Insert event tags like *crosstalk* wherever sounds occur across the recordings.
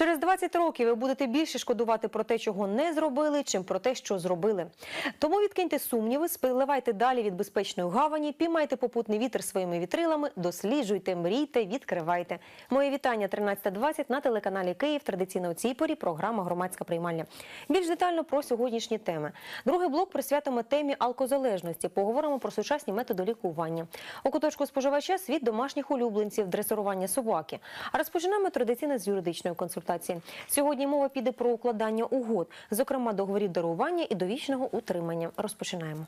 Через 20 років ви будете більше шкодувати про те, чого не зробили, чим про те, що зробили. Тому відкиньте сумніви, спливайте далі від безпечної гавані, піймайте попутний вітер своїми вітрилами, досліджуйте, мрійте, відкривайте. Моє вітання 13.20 на телеканалі Київ. Традиційно у цій порі програма Громадська приймальня. Більш детально про сьогоднішні теми. Другий блок присвятимо темі алкозалежності. Поговоримо про сучасні методи лікування. У куточку споживача світ домашніх улюбленців, дресирування собаки. А розпочнемо традиційно з юридичної консультації. Сьогодні мова піде про укладання угод, зокрема договорів дарування і довічного утримання. Розпочинаємо.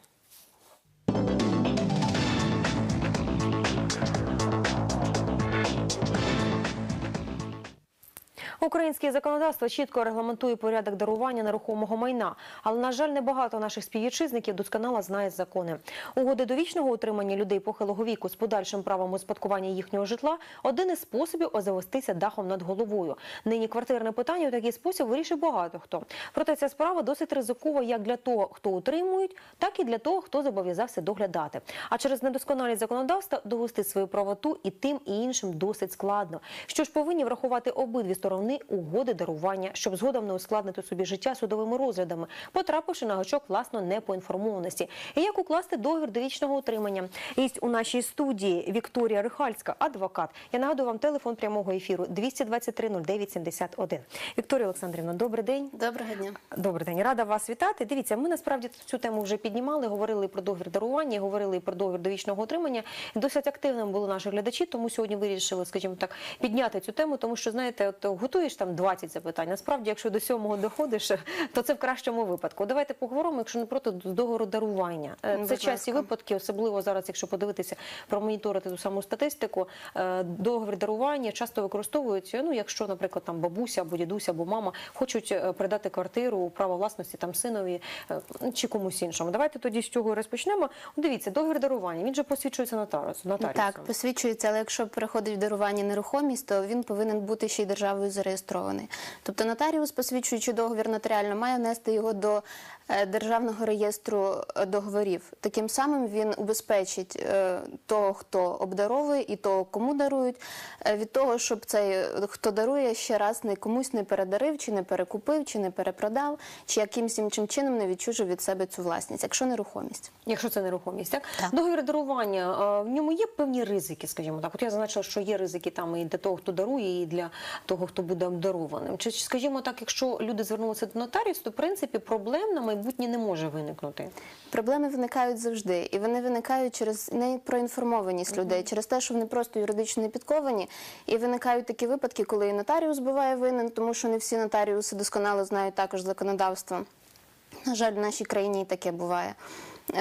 Українське законодавство чітко регламентує порядок дарування нерухомого майна, але на жаль, небагато наших співвітчизників досконало знає закони. Угоди довічного утримання людей похилого віку з подальшим правом успадкування їхнього житла один із способів озавестися дахом над головою. Нині квартирне питання у такий спосіб вирішив багато хто. Проте ця справа досить ризикова як для того, хто утримують, так і для того, хто зобов'язався доглядати. А через недосконалість законодавства довести свою правоту і тим і іншим досить складно. Що ж повинні врахувати обидві сторони угоди дарування, щоб згодом не ускладнити собі життя судовими розглядами, потрапивши на гачок власно непоінформованості. І як укласти договір довічного утримання? Єсть у нашій студії Вікторія Рихальська, адвокат. Я нагадую вам телефон прямого ефіру 223 09 71. Вікторія Олександрівна, добрий день. Доброго дня. Добрий день, рада вас вітати. Дивіться, ми насправді цю тему вже піднімали, говорили про договір дарування, говорили про договір довічного утримання. Досить активним були наші глядачі, тому сьогодні вирішили, скажімо так, підняти цю тему, тому що знаєте, от готуєш там 20 запитань. Насправді, якщо до сьомого доходиш, то це в кращому випадку. Давайте поговоримо, якщо не проти договору дарування. Е, Це часті випадки, особливо зараз, якщо подивитися промоніторити ту саму статистику. е, Договір дарування часто використовують. Ну, якщо, наприклад, там бабуся або дідусь або мама хочуть е, передати квартиру право власності там синові чи комусь іншому. Давайте тоді з цього розпочнемо. Дивіться, договір дарування. Він же посвідчується нотаріусом. Так, посвідчується, але якщо переходить в дарування нерухомість, то він повинен бути ще й державою зареєстрований. Тобто нотаріус, посвідчуючи договір нотаріально, має внести його до державного реєстру е, договорів. Таким самим він убезпечить е, того, хто обдаровує, і того, кому дарують, е, від того, щоб цей е, хто дарує ще раз не комусь не передарив, чи не перекупив, чи не перепродав, чи якимсь іншим чином не відчужив від себе цю власність, якщо нерухомість. Якщо це нерухомість, так? Так. договір дарування е, в ньому є певні ризики, скажімо так. От я зазначила, що є ризики там і для того, хто дарує, і для того, хто буде обдарованим. Чи чи, скажімо так, якщо люди звернулися до нотаріусу, то в принципі проблем на майбутнє не може виникнути. Проблеми виникають завжди, і вони виникають через непроінформованість людей, через те, що вони просто юридично не підковані. І виникають такі випадки, коли і нотаріус буває винен, тому що не всі нотаріуси досконало знають також законодавство. На жаль, в нашій країні і таке буває.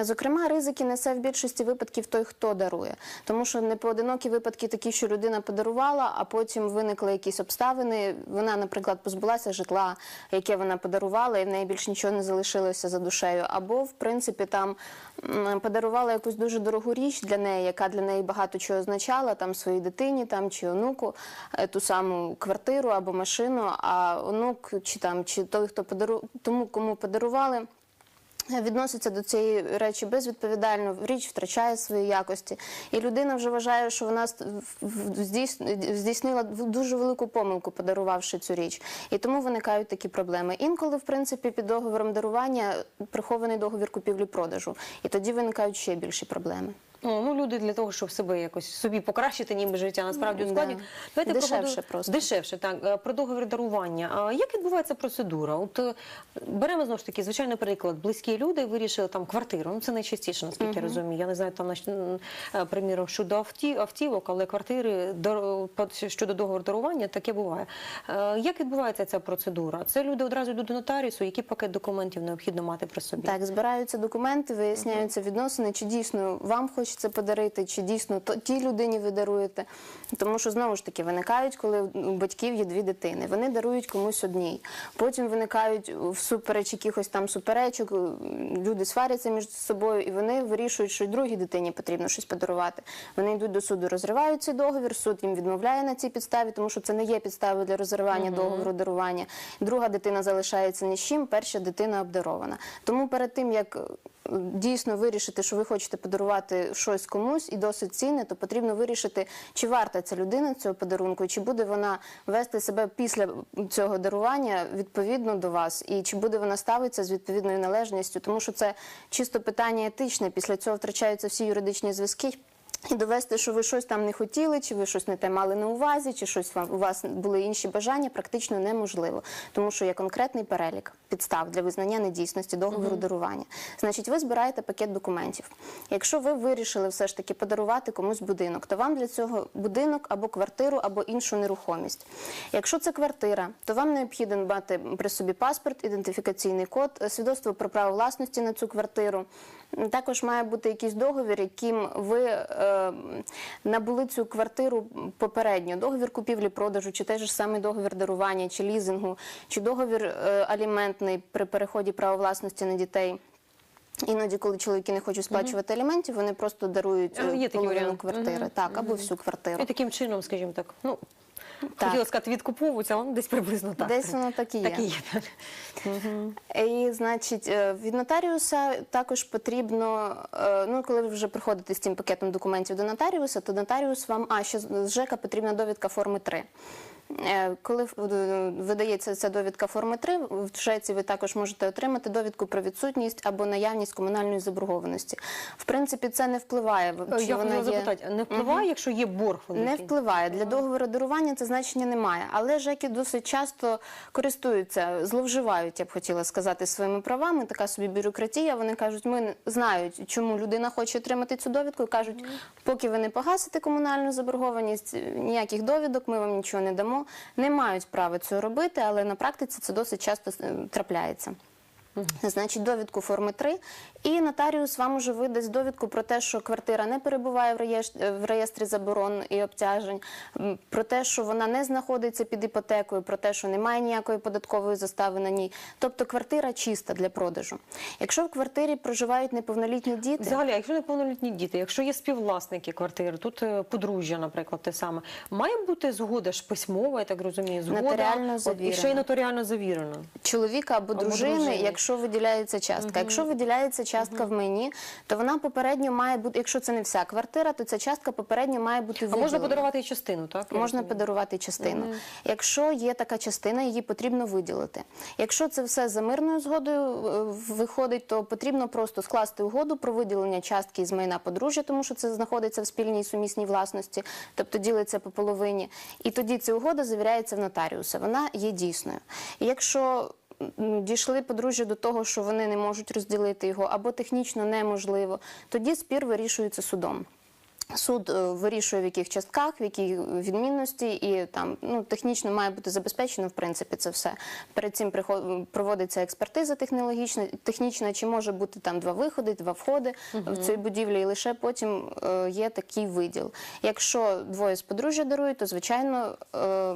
Зокрема, ризики несе в більшості випадків той, хто дарує, тому що не поодинокі випадки такі, що людина подарувала, а потім виникли якісь обставини. Вона, наприклад, позбулася житла, яке вона подарувала, і в неї більше нічого не залишилося за душею. Або, в принципі, там подарувала якусь дуже дорогу річ для неї, яка для неї багато чого означала, там своїй дитині, там чи онуку, е, ту саму квартиру або машину. А онук чи там чи той, хто подару... тому, кому подарували. Відноситься до цієї речі безвідповідально, річ втрачає свої якості, і людина вже вважає, що вона здійснила дуже велику помилку, подарувавши цю річ. І тому виникають такі проблеми. Інколи, в принципі, під договором дарування прихований договір купівлі-продажу, і тоді виникають ще більші проблеми. Ну, ну люди для того, щоб себе якось собі покращити, ніби життя насправді Да. ускладнюють. Дешевше про, просто. Дешевше, так. Е, Про договір дарування. А як відбувається процедура? От е, беремо знову ж таки звичайний приклад. Близькі люди вирішили там квартиру. Ну це найчастіше, наскільки я розумію. Я не знаю там е, приміром щодо авті, автівок, але квартири щодо договору дарування таке буває. Як відбувається ця процедура? Це люди одразу йдуть до нотаріусу. Який пакет документів необхідно мати при собі? Так, збираються документи, виясняються відносини, чи дійсно вам хочеться подарити, чи дійсно то, тій людині ви даруєте. Тому що знову ж таки виникають, коли у батьків є дві дитини. Вони дарують комусь одній. Потім виникають всупереч якихось там суперечок, люди сваряться між собою, і вони вирішують, що й другій дитині потрібно щось подарувати. Вони йдуть до суду, розривають цей договір, суд їм відмовляє на цій підставі, тому що це не є підставою для розривання договору дарування. Друга дитина залишається ні з чим, перша дитина обдарована. Тому перед тим як дійсно вирішити, що ви хочете подарувати щось комусь і досить цінне, то потрібно вирішити, чи варта ця людина цього подарунку, чи буде вона вести себе після цього дарування відповідно до вас, і чи буде вона ставитися з відповідною належністю, тому що це чисто питання етичне. Після цього втрачаються всі юридичні зв'язки. І довести, що ви щось там не хотіли, чи ви щось не те мали на увазі, чи щось вам у вас були інші бажання, практично неможливо, тому що є конкретний перелік підстав для визнання недійсності договору дарування. Значить, ви збираєте пакет документів. Якщо ви вирішили все ж таки подарувати комусь будинок, то вам для цього будинок або квартиру, або іншу нерухомість. Якщо це квартира, то вам необхідно мати при собі паспорт, ідентифікаційний код, свідоцтво про право власності на цю квартиру. Також має бути якийсь договір, яким ви е, набули цю квартиру попередньо. Договір купівлі-продажу, чи той же самий договір дарування, чи лізингу, чи договір е, аліментний при переході права власності на дітей. Іноді, коли чоловіки не хочуть сплачувати аліментів, вони просто дарують Е, е, є такі половину варіанти. квартири, так, або всю квартиру. І таким чином, скажімо так, ну Так. хотіла сказати, відкуповуються, воно десь приблизно так. Десь воно так і є. Так і є. І, значить, е, від нотаріуса також потрібно, е, ну коли ви вже приходите з цим пакетом документів до нотаріуса, то нотаріус вам, а ще з ЖЕКа потрібна довідка форми 3. Е, Коли е, видається ця довідка форми 3, в Швеції ви також можете отримати довідку про відсутність або наявність комунальної заборгованості. В принципі, це не впливає. чи Я вона є- запитати, не впливає, якщо є борг великий? не впливає для договору дарування. Це значення немає. Але ЖЕКи досить часто користуються, зловживають, я б хотіла сказати, своїми правами. Така собі бюрократія. Вони кажуть, ми знають, чому людина хоче отримати цю довідку. і Кажуть, поки ви не погасите комунальну заборгованість, ніяких довідок, ми вам нічого не дамо. Не мають права цього робити, але на практиці це досить часто е, трапляється. Значить, довідку форми 3. І нотаріус вам уже видасть довідку про те, що квартира не перебуває в реєстрі, в реєстрі заборон і обтяжень, про те, що вона не знаходиться під іпотекою, про те, що немає ніякої податкової застави на ній. Тобто квартира чиста для продажу. Якщо в квартирі проживають неповнолітні діти, Взагалі, якщо неповнолітні діти, якщо є співвласники квартири, тут е, подружжя, наприклад, те саме, має бути згода ж письмова, я так розумію, згода Нотаріально і ще й нотаріально завірено. чоловіка або Або дружини, дружини. Якщо виділяється частка. Якщо виділяється частка в майні, то вона попередньо має бути, якщо це не вся квартира, то ця частка попередньо має бути А можна подарувати і частину, так? Можна подарувати частину. Якщо є така частина, її потрібно виділити. Якщо це все за мирною згодою е, виходить, то потрібно просто скласти угоду про виділення частки із майна подружжя, тому що це знаходиться в спільній сумісній власності, тобто ділиться по половині. І тоді ця угода завіряється в нотаріуса. Вона є дійсною. Якщо дійшли подружжя до того, що вони не можуть розділити його, або технічно неможливо, тоді спір вирішується судом. Суд е, вирішує в яких частках, в якій відмінності, і там ну технічно має бути забезпечено в принципі це все. Перед цим проводиться експертиза технологічна, технічна, чи може бути там два виходи, два входи в цій будівлі, і лише потім е, є такий виділ. Якщо двоє з подружжя дарують, то звичайно е,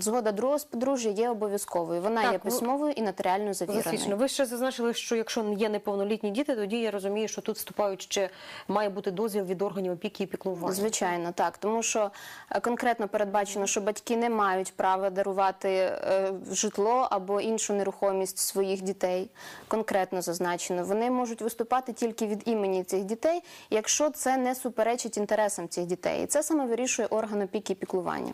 згода другого з подружжя є обов'язковою. Вона Так, є письмовою і нотаріально завіреною. Ви ще зазначили, що якщо є неповнолітні діти, тоді я розумію, що тут вступають ще має бути дозвіл від органів опіки і піклування. Звичайно, так. Тому що е, конкретно передбачено, що батьки не мають права дарувати е, житло або іншу нерухомість своїх дітей. Конкретно зазначено. Вони можуть виступати тільки від імені цих дітей, якщо це не суперечить інтересам цих дітей. І це саме вирішує орган опіки і піклування.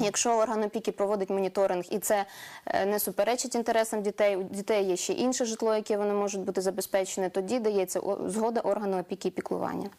Якщо орган опіки проводить моніторинг і це е, не суперечить інтересам дітей, у дітей є ще інше житло, яке вони можуть бути забезпечені, тоді дається згода органу опіки і піклування.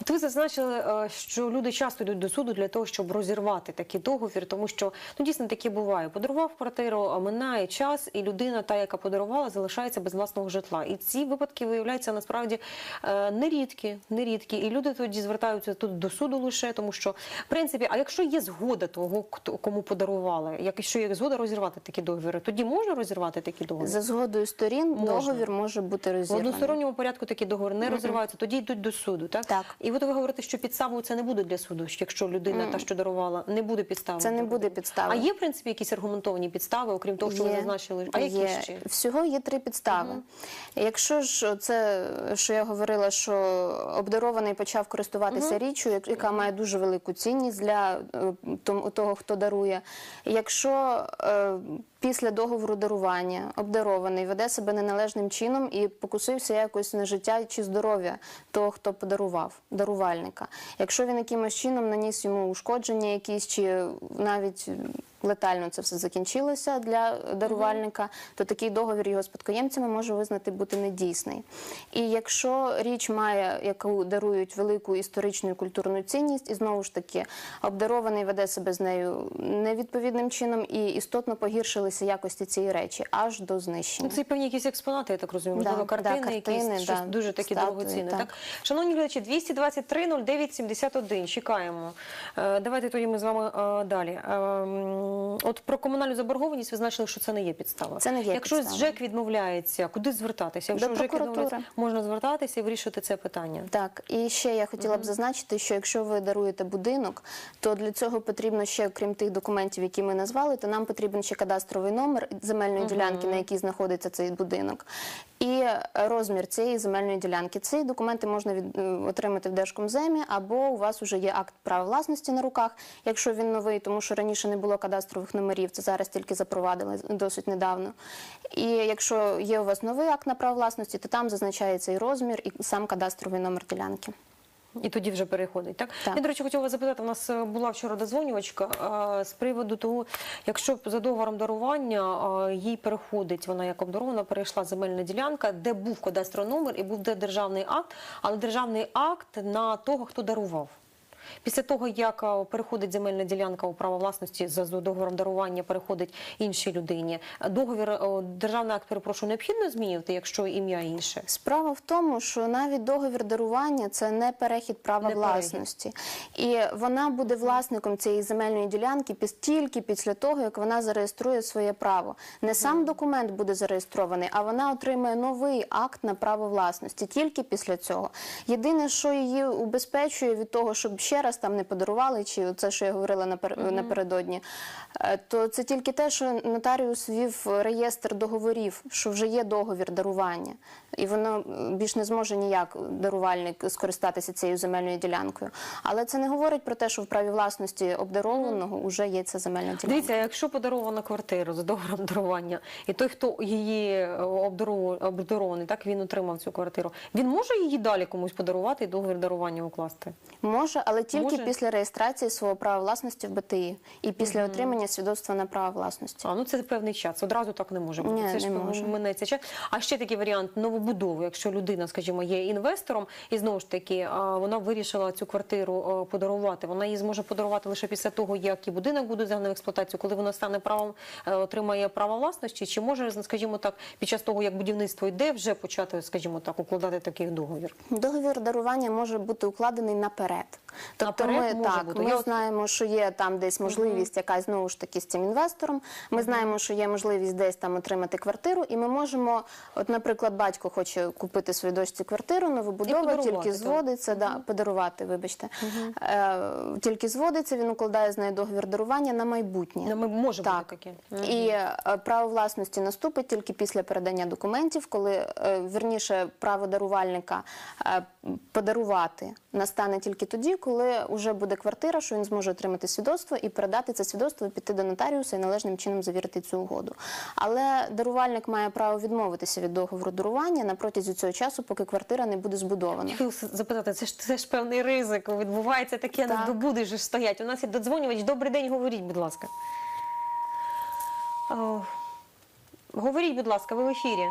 От ви зазначили, е, що люди часто йдуть до суду для того, щоб розірвати такий договір, тому що ну дійсно таке буває. Подарував квартиру, минає час, і людина, та яка подарувала, залишається без власного житла. І ці випадки виявляються насправді е, нерідкі, нерідкі. І люди тоді звертаються тут до суду лише, тому що в принципі, а якщо є згода того, кому подарували, якщо є згода розірвати такі договори, тоді можна розірвати такі договори? За згодою сторін Можна. договір може бути В односторонньому порядку такі договори не розриваються, тоді йдуть до суду, так? Так. І от ви говорите, що підставою це не буде для суду, що якщо людина та, що дарувала, не буде підставою. Це не буде підставою. А є, в принципі, якісь аргументовані підстави, окрім того, що ви зазначили? А які є. ще? Всього є три підстави. Якщо ж це, що я говорила, що обдарований почав користуватися річчю, яка має дуже велику цінність для е, того, хто дарує. Якщо е, після договору дарування обдарований веде себе неналежним чином і покусився якось на життя чи здоров'я того, хто подарував дарувальника. Якщо він якимось чином наніс йому ушкодження якісь чи навіть летально це все закінчилося для дарувальника, то такий договір його спадкоємцями може визнати бути недійсний. І якщо річ має, яку дарують велику історичну і культурну цінність, і знову ж таки обдарований веде себе з нею невідповідним чином і істотно погіршилися якості цієї речі аж до знищення. Ну, Це певні якісь експонати, я так розумію, Да, можливо, да, картини, картини, якісь щось да, дуже такі статуї, дорогоцінне. Так. так. Шановні глядачі, 223 09 71, чекаємо. Е, давайте тоді ми з вами е, далі. Е, от про комунальну заборгованість ви значили, що це не є підстава. Це не є Якщо підстава. ЖЕК відмовляється, куди звертатися? Якщо До ЖЕК відмовляється, можна звертатися і вирішити це питання. Так, і ще я хотіла б зазначити, що якщо ви даруєте будинок, то для цього потрібно ще, крім тих документів, які ми назвали, то нам потрібен ще кадастровий номер земельної ділянки, на якій знаходиться цей будинок, і розмір цієї земельної ділянки. Ці документи можна від, е, отримати в Держкомземі, або у вас вже є акт права власності на руках, якщо він новий, тому що раніше не було кадастрових номерів, це зараз тільки запровадили досить недавно. І якщо є у вас новий акт на право власності, то там зазначається і розмір, і сам кадастровий номер ділянки. І тоді вже переходить. Так? Так. Я, до речі, хотіла вас запитати, у нас е, була вчора дозвонювачка з приводу того, якщо за договором дарування їй переходить, вона як обдарована, перейшла земельна ділянка, де був кадастровий номер і був де державний акт, але державний акт на того, хто дарував. Після того, як переходить земельна ділянка у право власності за договором дарування, переходить іншій людині. Договір, державний акт, перепрошую, необхідно змінювати, якщо ім'я інше. Справа в тому, що навіть договір дарування це не перехід права Не перехід. власності, і вона буде власником цієї земельної ділянки тільки після того, як вона зареєструє своє право. Не сам документ буде зареєстрований, а вона отримає новий акт на право власності тільки після цього. Єдине, що її убезпечує від того, щоб ще раз там не подарували, чи це, що я говорила напер- напередодні, е, то це тільки те, що нотаріус вів реєстр договорів, що вже є договір дарування, і воно більш не зможе ніяк дарувальник скористатися цією земельною ділянкою. Але це не говорить про те, що в праві власності обдарованого вже є ця земельна ділянка. Дивіться, якщо подарована квартира за договором дарування, і той, хто її е, обдарований, так він отримав цю квартиру. Він може її далі комусь подарувати і договір дарування укласти. Може, але тільки Може? після реєстрації свого права власності в БТІ і після отримання свідоцтва на право власності. А ну це певний час. Одразу так не може бути. Ні, це ж може. минеться час. А ще такий варіант новобудови. Якщо людина, скажімо, є інвестором, і знову ж таки вона вирішила цю квартиру подарувати. Вона її зможе подарувати лише після того, як і будинок буде взяний в експлуатацію, коли вона стане правом, е, отримає право власності. Чи може, скажімо так, під час того, як будівництво йде, вже почати, скажімо так, укладати такий договір? Договір дарування може бути укладений наперед. Тобто Наперед ми так, бути. ми Я знаємо, що є там десь можливість якась знову ж таки з цим інвестором. Ми знаємо, що є можливість десь там отримати квартиру, і ми можемо, от, наприклад, батько хоче купити своїй дочці квартиру, новобудова, тільки так. зводиться, да, подарувати, вибачте. Е, тільки зводиться, він укладає з нею договір дарування на майбутнє. Ну, ми- Може Так. бути таке. І е, право власності наступить тільки після передання документів, коли е, вірніше право дарувальника е, подарувати настане тільки тоді, коли вже буде квартира, що він зможе отримати свідоцтво і передати це свідоцтво, піти до нотаріуса і належним чином завірити цю угоду. Але дарувальник має право відмовитися від договору дарування на протязі цього часу, поки квартира не буде збудована. Запитати, це ж це ж певний ризик. Відбувається таке, Так. не будеш же ж стоять. У нас є додзвонювач. Добрий день, говоріть, будь ласка. О, говоріть, будь ласка, ви в ефірі.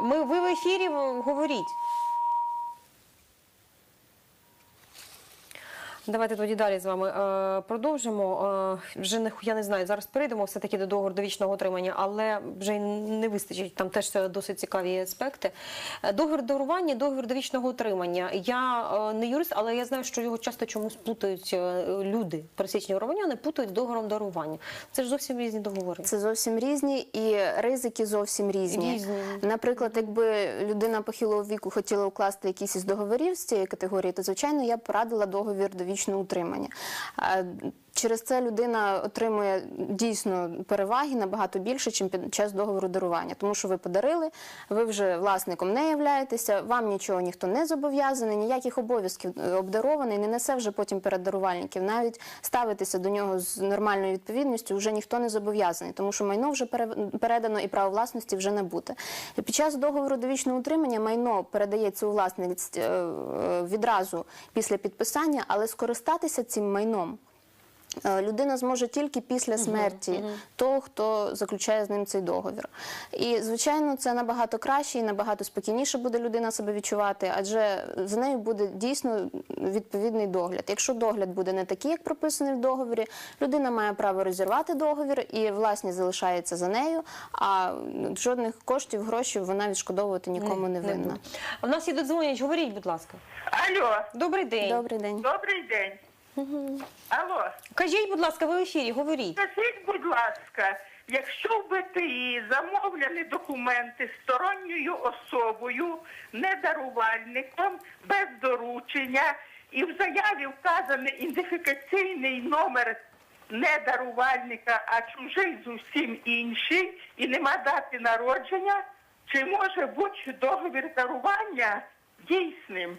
Ми, ви в ефірі, говоріть. Давайте тоді далі з вами е, продовжимо. Е, вже не я не знаю. Зараз перейдемо все таки до договору довічного отримання, але вже не вистачить. Там теж досить цікаві аспекти. Е, Договір дарування, договір довічного отримання. Я е, не юрист, але я знаю, що його часто чомусь плутають е, люди, пересічні громадяни, плутають з договором дарування. Це ж зовсім різні договори. Це зовсім різні і ризики зовсім різні. Різні. Наприклад, якби людина похилого віку хотіла укласти якийсь із договорів з цієї категорії, то звичайно я б порадила договір довічного утримання. Через це людина отримує дійсно переваги набагато більше, ніж під час договору дарування. Тому що ви подарили, ви вже власником не являєтеся, вам нічого ніхто не зобов'язаний, ніяких обов'язків е, обдарований не несе вже потім перед дарувальників. Навіть ставитися до нього з нормальною відповідністю вже ніхто не зобов'язаний, тому що майно вже пере- передано і право власності вже набуте. І Під час договору довічного утримання майно передається у власність е, е, відразу після підписання, але скористатися цим майном. Е, Людина зможе тільки після смерті того, хто заключає з ним цей договір. І, звичайно, це набагато краще і набагато спокійніше буде людина себе відчувати, адже за нею буде дійсно відповідний догляд. Якщо догляд буде не такий, як прописаний в договорі, людина має право розірвати договір і власність залишається за нею, а жодних коштів, грошей вона відшкодовувати нікому не винна. буде. У нас є додзвонять, говоріть, будь ласка. Алло, Добрий день. Добрий день. добрий день. Алло, Кажіть, будь ласка, ви в ефірі, говоріть. скажіть, будь ласка, якщо в БТІ замовлені документи сторонньою особою, недарувальником, без доручення, і в заяві вказаний ідентифікаційний номер не дарувальника, а чужий зовсім інший, і нема дати народження, чи може бути договір дарування дійсним?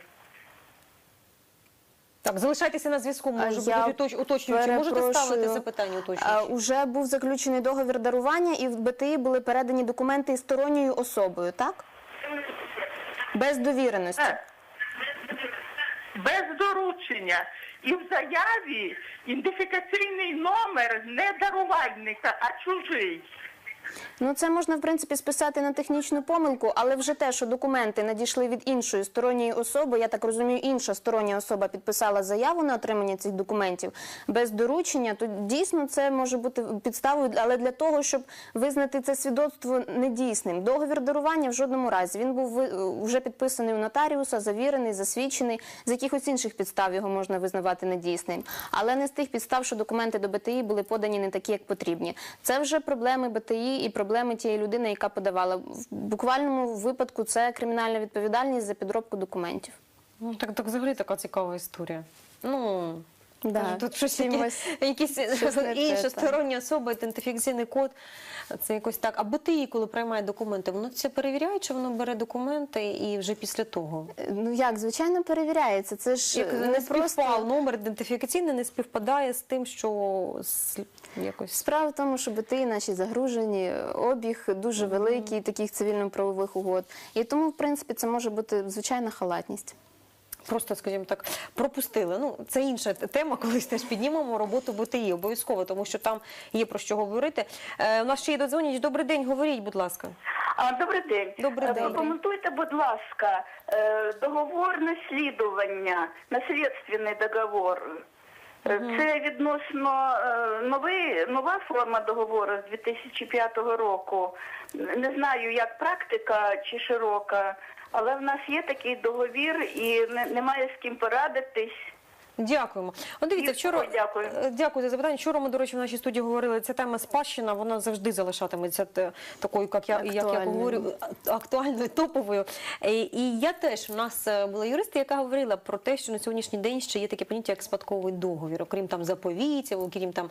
Так, залишайтеся на зв'язку, А може я будуть уточ- уточнюючі. Можете перепрошую. ставити запитання А, уточнюючі? Уже був заключений договір дарування, і в БТІ були передані документи із сторонньою особою, так? Без довіреності. Е, Без доручення. І в заяві ідентифікаційний номер не дарувальника, а чужий. Ну це можна в принципі списати на технічну помилку, але вже те, що документи надійшли від іншої сторонньої особи, я так розумію, інша стороння особа підписала заяву на отримання цих документів без доручення, то дійсно це може бути підставою, але для того, щоб визнати це свідоцтво недійсним. Договір дарування в жодному разі він був ви- вже підписаний у нотаріуса, завірений, засвідчений. З якихось інших підстав його можна визнавати недійсним, але не з тих підстав, що документи до БТІ були подані не такі, як потрібні. Це вже проблеми БТІ і проблеми тієї людини, яка подавала. В буквальному випадку це кримінальна відповідальність за підробку документів. Ну, так, так взагалі така цікава історія. Ну, Да, каже, тут щось *laughs* чимось- якісь щось не те, так. особа, ідентифікаційний код. Це якось так. А БТІ, коли приймає документи, воно це перевіряє, чи воно бере документи і вже після того? Е, Ну як, звичайно, перевіряється. Це ж Як е, не не співпав, просто номер ідентифікаційний не співпадає з тим, що з- якось Справа в тому, що БТІ наші загружені, обіг дуже великий таких цивільно-правових угод. І тому, в принципі, це може бути звичайна халатність. Просто, скажімо так, пропустили. Ну, це інша тема, *laughs* колись теж піднімемо роботу БТІ обов'язково, тому що там є про що говорити. Е, у нас ще є додзвонять. Добрий день, говоріть, будь ласка. А, добрий день. Добрий Е, день. Прокоментуйте, будь ласка, е, договор наслідування, наслідственний договор. Е, Це відносно новий, нова форма договору з 2005 року. Не знаю, як практика чи широка, але в нас є такий договір і не- немає з ким порадитись. Дякуємо. От дивіться, вчора дякую. Е, дякую за запитання. Вчора ми, до речі, в нашій студії говорили, ця тема спадщина, вона завжди залишатиметься такою, як я, як я говорю, актуальною, топовою. Е, І я теж, у нас е, була юристка, яка говорила про те, що на сьогоднішній день ще є таке поняття, як спадковий договір, окрім там заповітів, окрім там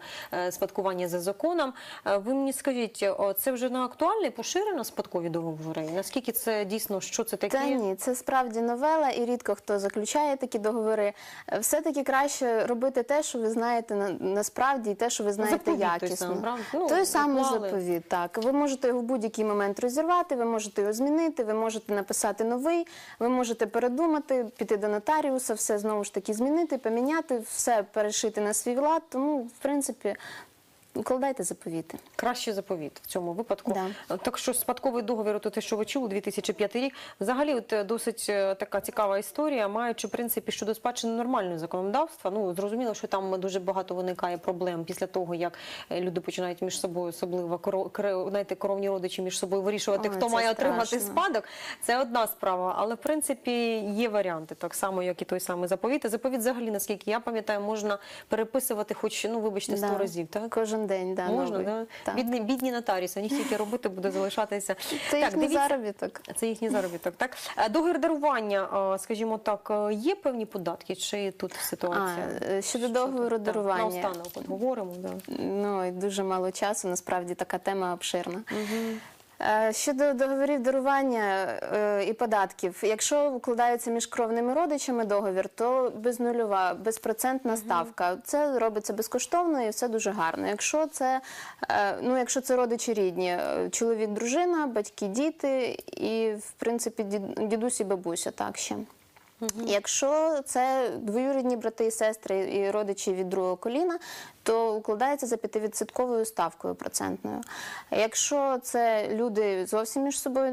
спадкування за законом. Ви мені скажіть, це вже на актуальне, поширено спадкові договори? Наскільки це дійсно, що це таке? Та ні, це справді новела, і рідко хто заключає такі договори. Е, Все-таки краще робити те, що ви знаєте на, насправді, і те, що ви знаєте той якісно. самий, правда? Ну, той самий уклали. заповіт. Так, ви можете його в будь-який момент розірвати, ви можете його змінити, ви можете написати новий, ви можете передумати, піти до нотаріуса, все знову ж таки змінити, поміняти, все перешити на свій влад. Тому, в принципі, укладайте заповіти. Краще заповіт в цьому випадку. Да. Так що спадковий договір, от те, що ви чули, 2005 рік, взагалі от е, досить е, така цікава історія, маючи в принципі щодо спадщини нормального законодавства. Ну зрозуміло, що там дуже багато виникає проблем після того, як е, люди починають між собою, особливо коро- кре- знаєте, коровні родичі між собою вирішувати, Ой, хто має отримати спадок. Це одна справа, але в принципі є варіанти, так само як і той самий заповіт. Заповіт, взагалі, наскільки я пам'ятаю, можна переписувати, хоч ну вибачте, 100 Да. разів. Так Кожен Кожен день, да, Можна, новий. да? Так. Бідні, бідні нотаріуси, них тільки робити буде залишатися. *laughs* Це їхній дивіться. заробіток. Це їхній заробіток, так? Договір дарування, скажімо так, є певні податки, чи тут ситуація? А, е, щодо Що договору? Так, дарування. Наостанок говоримо, да. Ну і дуже мало часу. Насправді така тема обширна. Е, Щодо договорів дарування е, і податків, якщо укладається між кровними родичами договір, то безнульова, безпроцентна ставка. Це робиться безкоштовно і все дуже гарно. Якщо це, е, ну, якщо це родичі рідні, е, чоловік, дружина, батьки, діти і, в принципі, дід- дідусь і бабуся так ще. Якщо це двоюрідні брати і сестри і родичі від другого коліна, то укладається за 5% ставкою процентною. Якщо це люди зовсім між собою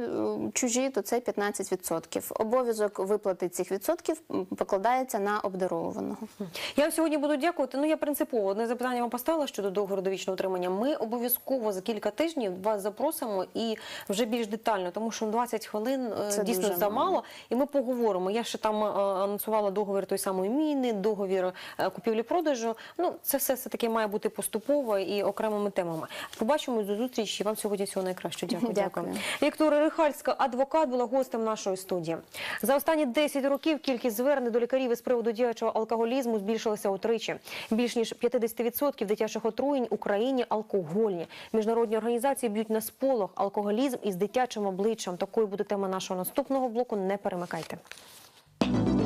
е, чужі, то це 15%. Обов'язок виплати цих відсотків покладається на обдарованого. Я вам сьогодні буду дякувати. Ну я принципово одне запитання вам поставила щодо договору довічного утримання. Ми обов'язково за кілька тижнів вас запросимо і вже більш детально, тому що 20 хвилин е, Це дійсно замало. мало. І ми поговоримо. Я ще там анонсувала договір той самої міни, договір е, купівлі-продажу. Ну це все все таки має бути поступово і окремими темами. Побачимо до зустрічі. Вам сьогодні всього найкращого. Дякую. Дякую. Вікторія Рихальська, адвокат, була гостем нашої студії. За останні 10 років кількість звернень до лікарів із приводу діячого алкоголізму збільшилася утричі. Більш ніж 50% дитячих отруєнь Україні алкогольні. Міжнародні організації б'ють на сполох алкоголізм із дитячим обличчям. Такою буде тема нашого наступного блоку. Не перемикайте. thank you